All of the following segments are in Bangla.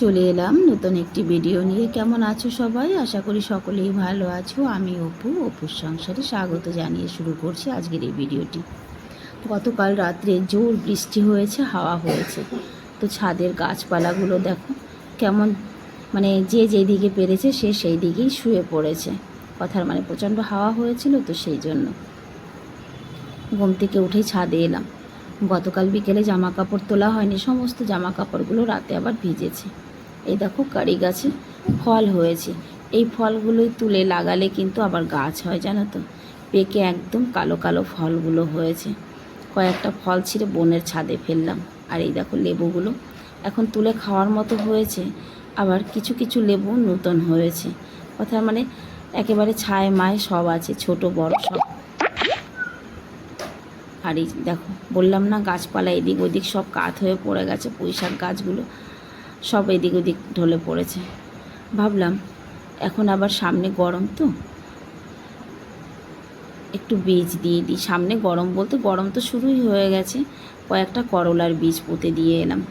চলে এলাম নতুন একটি ভিডিও নিয়ে। কেমন আছো সবাই? আশা করি সকলেই ভালো আছো। আমি অপু, অপুর সংসারে স্বাগত জানিয়ে শুরু করছি আজকের এই ভিডিওটি গতকাল রাত্রে জোর বৃষ্টি হয়েছে, হাওয়া হয়েছে। তো ছাদের গাছপালাগুলো দেখো কেমন মানে যে যেদিকে পেরেছে সে সেই দিকেই শুয়ে পড়েছে। কথার মানে প্রচণ্ড হাওয়া হয়েছিল তো সেই জন্য। ঘুম থেকে উঠেই ছাদে এলাম। গতকাল বিকেলে জামা কাপড় তোলা হয়নি, সমস্ত জামা কাপড়গুলো রাতে আবার ভিজেছে। এই দেখো কারি গাছে ফল হয়েছে। এই ফলগুলোই তুলে লাগালে কিন্তু আবার গাছ হয়, জানো তো? পেকে একদম কালো কালো ফলগুলো হয়েছে। কয়েকটা ফল ছিঁড়ে বনের ছাদে ফেললাম। আর এই দেখো লেবুগুলো এখন তুলে খাওয়ার মতো হয়েছে। আবার কিছু কিছু লেবু নূতন হয়েছে। কথার মানে একেবারে ছায় মায় সব আছে, ছোট, বড় সব। আর এই দেখো, বললাম না গাছপালা এদিক ওদিক সব কাত হয়ে পড়ে গেছে, পুঁইশাক গাছগুলো। সব এদিক ওদিক ঢলে পড়েছে। ভাবলাম, এখন আবার সামনে গরম তো। একটু বীজ দিয়ে দিই। সামনে গরম বলতে গরম তো শুরুই হয়ে গেছে। কয়েকটা করলার বীজ পুঁতে দিয়ে এলাম।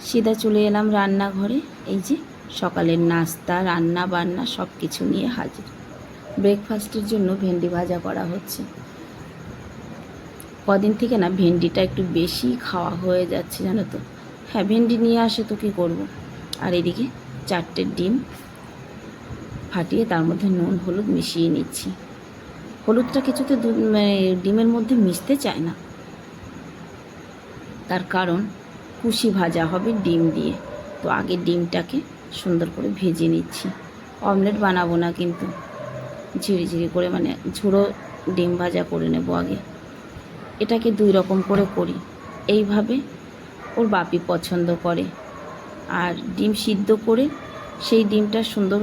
সিধা চলে এলাম রান্নাঘরে। এই যে, সকালের নাস্তা, রান্না বান্না সব কিছু নিয়ে হাজির। ব্রেকফাস্টের জন্য ভেন্ডি ভাজা করা হচ্ছে। কদিন থেকে না, ভেন্ডিটা একটু বেশি খাওয়া হয়ে যাচ্ছে, জানো তো। হ্যাঁ ভেন্ডি নিয়ে আসে তো কী করব? আর এদিকে চারটে ডিম ফাটিয়ে তার মধ্যে নুন, হলুদ মিশিয়ে নিচ্ছি। হলুদটা কিছুতে মানে ডিমের মধ্যে মিশতে চায় না। তার কারণ কুশি ভাজা হবে ডিম দিয়ে। তো আগে ডিমটাকে সুন্দর করে ভেজে নিচ্ছি। অমলেট বানাবো না কিন্তু। ঝিরি ঝিরি করে মানে ঝুড়ো ডিম ভাজা করে নেব আগে। এটাকে দুই রকম করে করি। এইভাবে ওর বাপি পছন্দ করে। আর ডিম সিদ্ধ করে সেই ডিমটা সুন্দর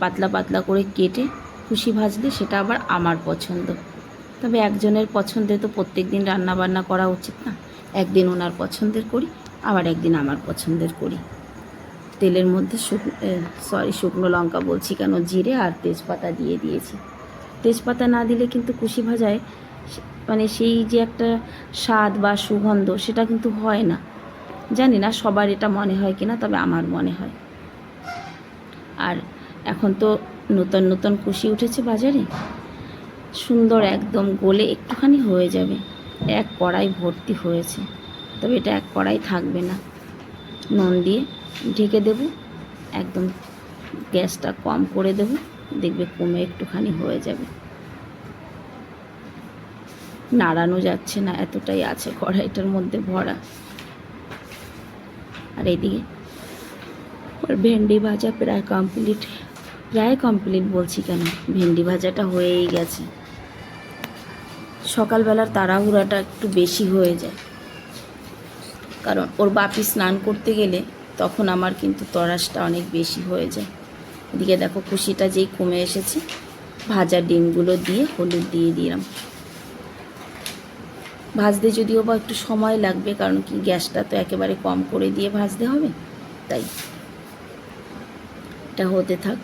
পাতলা পাতলা করে কেটে খুশি ভাজলে সেটা আবার আমার পছন্দ। তবে একজনের পছন্দে তো প্রত্যেক দিন রান্নাবান্না করা উচিত না। একদিন ওনার পছন্দের করি, আবার একদিন আমার পছন্দের করি। তেলের মধ্যে শুকনো সরি শুকনো লঙ্কা বলছি কেন? জিরে আর তেজপাতা দিয়ে দিয়েছি। তেজপাতা না দিলে কিন্তু কুশি ভাজায় মানে সেই যে একটা স্বাদ বা সুগন্ধ সেটা কিন্তু হয় না। জানি না সবার এটা মনে হয় কিনা, তবে আমার মনে হয়। আর এখন তো নতুন নতুন কুশি উঠেছে বাজারে। সুন্দর একদম গলে একটুখানি হয়ে যাবে। এক কড়াই ভর্তি হয়েছে। তবে এটা এক কড়াই থাকবে না। নুন দিয়ে ঢেকে দেব। একদম গ্যাসটা কম করে দেব। দেখবে কমে একটুখানি হয়ে যাবে। নাড়ানো যাচ্ছে না, এতটাই আছে কড়াইটার মধ্যে ভরা। আর এইদিকে। ওর ভেন্ডি ভাজা প্রায় কমপ্লিট প্রায় কমপ্লিট বলছি কেন? ভেন্ডি ভাজাটা হয়েই গেছে। সকালবেলার তাড়াহুড়াটা একটু বেশি হয়ে যায়। কারণ ওর বাপি স্নান করতে গেলে তখন আমার কিন্তু তরাসটা অনেক বেশি হয়ে যায়। এদিকে দেখো খুশিটা যেই কমে এসেছে, ভাজা ডিমগুলো দিয়ে হলুদ দিয়ে দিলাম। ভাজতে যদিও বা একটু সময় লাগবে, কারণ কি গ্যাসটা তো একেবারে কম করে দিয়ে ভাজতে হবে, তাই। এটা হতে থাক।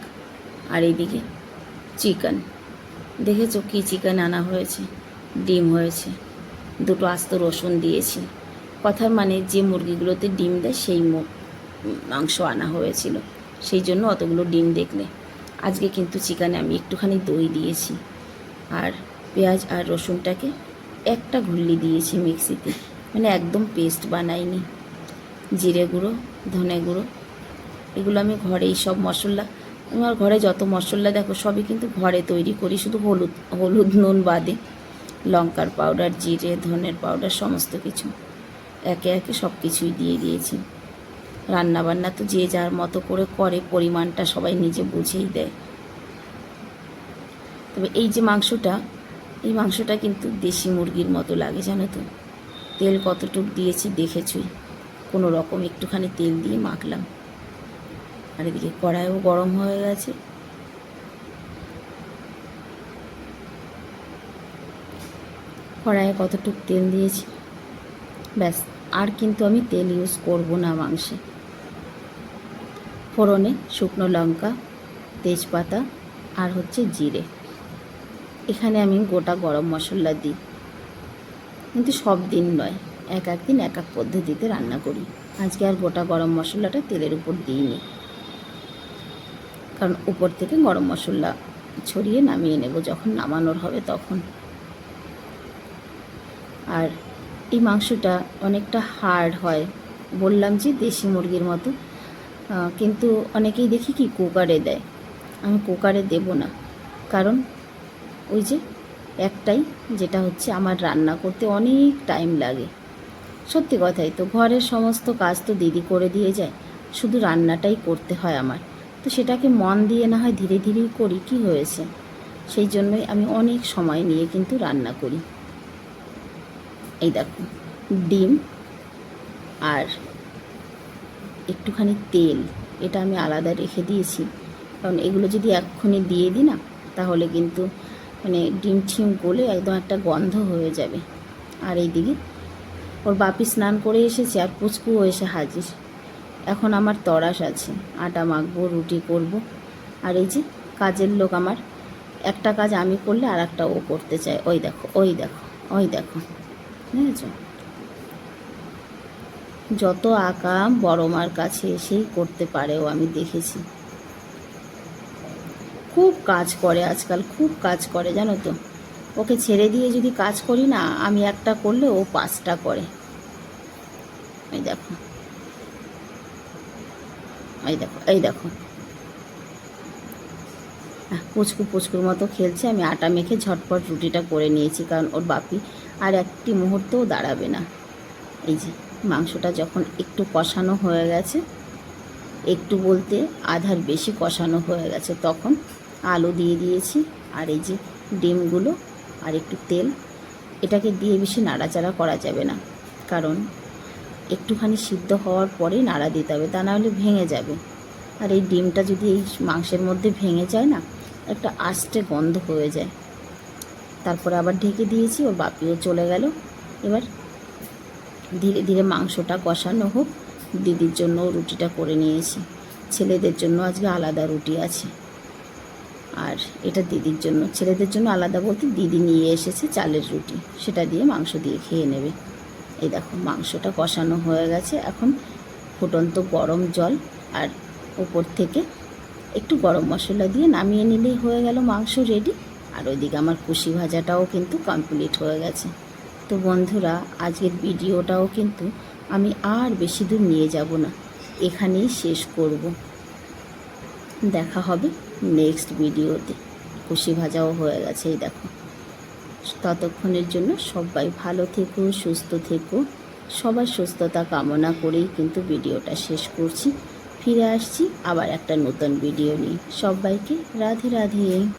আর এইদিকে চিকেন, দেখেছ কি চিকেন আনা হয়েছে? ডিম হয়েছে। দুটো আস্ত রসুন দিয়েছি। কথার মানে যে মুরগিগুলোতে ডিম দেয়, সেই মাংস আনা হয়েছিল। সেই জন্য অতগুলো ডিম দেখলে। আজকে কিন্তু চিকেনে আমি একটুখানি দই দিয়েছি। আর পেঁয়াজ আর রসুনটাকে একটা ঘুল্লি দিয়েছি মিক্সিতে। মানে একদম পেস্ট বানাইনি। জিরে গুঁড়ো, ধনে গুঁড়ো, এগুলো আমি ঘরেই সব মশলা। আমার ঘরে যত মশলা দেখো, সবই কিন্তু ঘরে তৈরি করি, শুধু হলুদ হলুদ নুন বাদে। লঙ্কার পাউডার, জিরে, ধনের পাউডার, সমস্ত কিছু। একে একে সব কিছুই দিয়ে দিয়েছি। রান্না বান্না তো যে যার মতো করে করে, পরিমাণটা সবাই নিজে বুঝেই দেয়। তবে এই যে মাংসটা এই মাংসটা কিন্তু দেশি মুরগির মতো লাগে, জানো তো। তেল কতটুক দিয়েছি দেখেছুই। কোনো রকম একটুখানি তেল দিয়ে মাখলাম। আর এদিকে কড়াইও গরম হয়ে গেছে। কড়াইয়ে কতটুক তেল দিয়েছি। ব্যাস, আর কিন্তু আমি তেল ইউজ করব না মাংসে। ফোড়নে শুকনো লঙ্কা, তেজপাতা আর হচ্ছে জিরে। এখানে আমি গোটা গরম মশলা দিই। কিন্তু সব দিন নয়, এক এক দিন এক এক পদ্ধতিতে রান্না করি। আজকে আর গোটা গরম মশলাটা তেলের উপর দিইনি। কারণ উপর থেকে গরম মশলা ছড়িয়ে নামিয়ে নেব, যখন নামানোর হবে তখন। আর এই মাংসটা অনেকটা হার্ড হয়, বললাম যে দেশি মুরগির মতো। কিন্তু অনেকেই দেখি কি কুকারে দেয়। আমি কুকারে দেব না, কারণ ওই যে একটাই, যেটা হচ্ছে আমার রান্না করতে অনেক টাইম লাগে। সত্যি কথাই তো, ঘরের সমস্ত কাজ তো দিদি করে দিয়ে যায়, শুধু রান্নাটাই করতে হয় আমার। তো সেটাকে মন দিয়ে না হয় ধীরে ধীরেই করি, কি হয়েছে? সেই জন্যই আমি অনেক সময় নিয়ে কিন্তু রান্না করি। এই দেখো, ডিম আর একটুখানি তেল, এটা আমি আলাদা রেখে দিয়েছি। কারণ এগুলো যদি এক্ষুনি দিয়ে দিই না, তাহলে কিন্তু মানে ডিম ঠিম গলে একদম একটা গন্ধ হয়ে যাবে। আর এইদিকে ওর বাপি স্নান করে এসেছে আর পুচকুও এসে হাজির। এখন আমার তরাস আছে, আটা মাখবো, রুটি করব। আর এই যে কাজের লোক আমার, একটা কাজ আমি করলে আর একটা ও করতে চায়। ওই দেখো ওই দেখো ওই দেখো। বুঝেছ? যত আঁকা বড় মার কাছে এসেই করতে পারেও আমি দেখেছি। খুব কাজ করে আজকাল, খুব কাজ করে, জানো তো। ওকে ছেড়ে দিয়ে যদি কাজ করি না, আমি একটা করলে ও পাঁচটা করে। এই দেখো। এই দেখো এই দেখো। পুচকু পুচকুর মতো খেলছে, আমি আটা মেখে ঝটপট রুটিটা করে নিয়েছি, কারণ ওর বাপি আর একটি মুহূর্তও দাঁড়াবে না। এই যে, মাংসটা যখন একটু কষানো হয়ে গেছে, একটু বলতে আধার বেশি কষানো হয়ে গেছে, তখন আলু দিয়ে দিয়েছি, আর এই যে ডিমগুলো, আর একটু তেল। এটাকে দিয়ে বেশি নাড়াচাড়া করা যাবে না, কারণ একটুখানি সিদ্ধ হওয়ার পরেই নাড়া দিতে হবে, তা নাহলে ভেঙে যাবে। আর এই ডিমটা যদি এই মাংসের মধ্যে ভেঙে যায় না, একটা আস্তে গন্ধ হয়ে যায়। তারপরে আবার ঢেকে দিয়েছি, ওর বাপিও চলে গেল। এবার ধীরে ধীরে মাংসটা কষানো হোক, দিদির জন্য রুটিটা করে নিয়েছি। ছেলেদের জন্য আজকে আলাদা রুটি আছে। আর এটা দিদির জন্য। ছেলেদের জন্য আলাদা বলতে দিদি নিয়ে এসেছে চালের রুটি। সেটা দিয়ে মাংস দিয়ে খেয়ে নেবে। এই দেখো, মাংসটা কষানো হয়ে গেছে। এখন ফুটন্ত গরম জল আর উপর থেকে একটু গরম মশলা দিয়ে নামিয়ে নিলেই হয়ে গেল মাংস রেডি আর ওইদিকে আমার কুশি ভাজাটাও কিন্তু কমপ্লিট হয়ে গেছে। তো বন্ধুরা, আজকের ভিডিওটাও কিন্তু আমি আর বেশি দূর নিয়ে যাব না। এখানেই শেষ করব। দেখা হবে। নেক্সট ভিডিওতে কুশি ভাজাও হয়ে গেছে, এই দেখো। ততক্ষণের জন্য সবাই ভালো থেকো, সুস্থ থেকো। সবার সুস্থতা কামনা করেই কিন্তু ভিডিওটা শেষ করছি। ফিরে আসছি আবার একটা নতুন ভিডিও নিয়ে। সবাইকে রাধে রাধে।